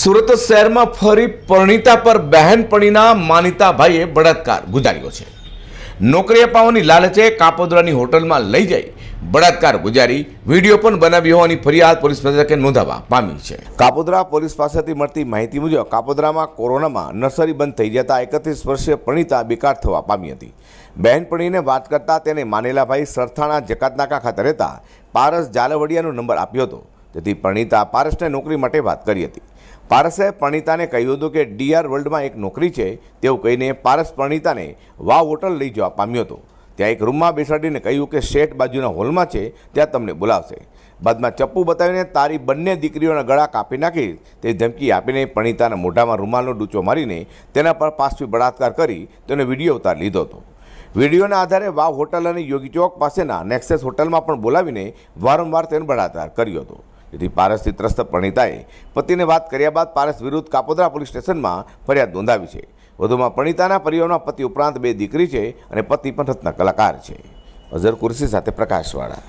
સુરત શહેરમાં ફરી પરણિતા પર બહેનપણીના માનીતા ભાઈએ બળાત્કાર ગુજાર્યો છે. નોકરી અપાવવાની લાલચે કાપોદરાની હોટલમાં લઈ જઈ બળાત્કાર ગુજારી વીડિયો પણ બનાવી હોવાની ફરિયાદ પોલીસ મથકે નોંધાવા પામી છે. કાપોદરા પોલીસ પાસેથી મળતી માહિતી મુજબ કાપોદરામાં કોરોનામાં નર્સરી બંધ થઈ જતા એકત્રીસ વર્ષીય પરણિતા બેકાર થવા પામી હતી. બહેનપણીને વાત કરતાં તેને માનેલાભાઈ સરથાણા જકાતનાકા ખાતે રહેતા પારસ જાલવડિયાનો નંબર આપ્યો હતો. તેથી પરણિતા પારસને નોકરી માટે વાત કરી હતી. પારસે પરણિતાને કહ્યું હતું કે ડીઆર વર્લ્ડમાં એક નોકરી છે, તેવું કહીને પારસ પરણિતાને વાવ હોટલ લઈ જવા પામ્યો હતો. ત્યાં એક રૂમમાં બેસાડીને કહ્યું કે શેઠ બાજુના હોલમાં છે, ત્યાં તમને બોલાવશે. બાદમાં ચપ્પુ બતાવીને તારી બંને દીકરીઓના ગળા કાપી નાખી, તે ધમકી આપીને પણિતાના મોઢામાં રૂમાલનો ડૂચો મારીને તેના પર પાછવી બળાત્કાર કરી તેનો વીડિયો ઉતાર લીધો હતો. વિડીયોના આધારે વાવ હોટલ અને યોગી ચોક પાસેના નેક્સેસ હોટલમાં પણ બોલાવીને વારંવાર તેનો બળાત્કાર કર્યો હતો. જેથી પારસથી ત્રસ્ત પ્રણીતાએ પતિને વાત કર્યા બાદ પારસ વિરુદ્ધ કાપોદ્રા પોલીસ સ્ટેશનમાં ફરિયાદ નોંધાવી છે. વધુમાં પ્રણીતાના પરિવારમાં પતિ ઉપરાંત બે દીકરી છે અને પતિ પણ રત્ન કલાકાર છે. અઝર કુરશી સાથે પ્રકાશવાળા.